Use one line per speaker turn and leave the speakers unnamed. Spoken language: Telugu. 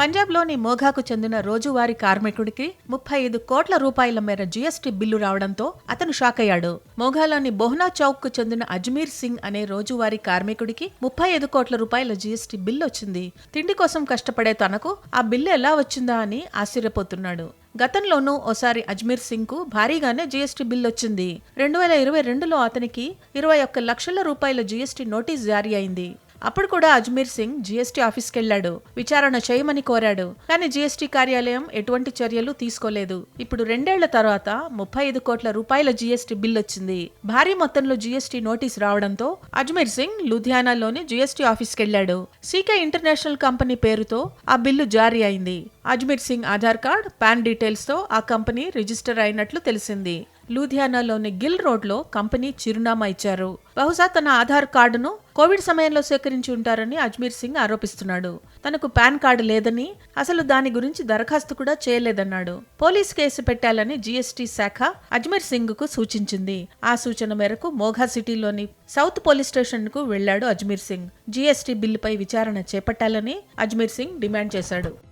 పంజాబ్లోని మోఘాకు చెందిన రోజువారీ కార్మికుడికి ముప్పై ఐదు కోట్ల రూపాయల మేర జీఎస్టీ బిల్లు రావడంతో అతను షాక్ అయ్యాడు. మోఘాలోని బోహ్నా చౌక్కు చెందిన అజ్మీర్ సింగ్ అనే రోజువారీ కార్మికుడికి ముప్పై ఐదు కోట్ల రూపాయల జీఎస్టీ బిల్లు వచ్చింది. తిండి కోసం కష్టపడే తనకు ఆ బిల్లు ఎలా వచ్చిందా అని ఆశ్చర్యపోతున్నాడు. గతంలోనూ ఓసారి అజ్మీర్ సింగ్కు భారీగానే జీఎస్టీ బిల్ వచ్చింది. రెండు వేల ఇరవై రెండులో అతనికి ఇరవై ఒక్క లక్షల రూపాయల జీఎస్టీ నోటీస్ జారీ అయింది. అప్పుడు కూడా అజ్మీర్ సింగ్ జీఎస్టీ ఆఫీస్కి వెళ్ళాడు విచారణ చేయమని కోరాడు. కానీ జీఎస్టీ కార్యాలయం ఎటువంటి చర్యలు తీసుకోలేదు. ఇప్పుడు రెండేళ్ళ తర్వాత ముప్పై ఐదు కోట్ల రూపాయల జీఎస్టీ బిల్ వచ్చింది. భారీ మొత్తంలో జీఎస్టీ నోటీస్ రావడంతో అజ్మీర్ సింగ్ లుధియానాలోని జీఎస్టీ ఆఫీస్కి వెళ్ళాడు సీకే ఇంటర్నేషనల్ కంపెనీ పేరుతో ఆ బిల్లు జారీ అయింది. అజ్మీర్ సింగ్ ఆధార్ కార్డ్ పాన్ డీటెయిల్స్తో ఆ కంపెనీ రిజిస్టర్ అయినట్లు తెలిసింది. లూధియానాలోని గిల్ రోడ్లో కంపెనీ చిరునామా ఇచ్చారు. బహుశా తన ఆధార్ కార్డును కోవిడ్ సమయంలో సేకరించి ఉంటారని అజ్మీర్ సింగ్ ఆరోపిస్తున్నాడు. తనకు పాన్ కార్డు లేదని అసలు దాని గురించి దరఖాస్తు కూడా చేయలేదన్నాడు. పోలీస్ కేసు పెట్టాలని జీఎస్టీ శాఖ అజ్మీర్ సింగ్కు సూచించింది. ఆ సూచన మేరకు మోఘా సిటీలోని సౌత్ పోలీస్ స్టేషన్కు వెళ్ళాడు అజ్మీర్ సింగ్. జీఎస్టీ బిల్లుపై విచారణ చేపట్టాలని అజ్మీర్ సింగ్ డిమాండ్ చేశాడు.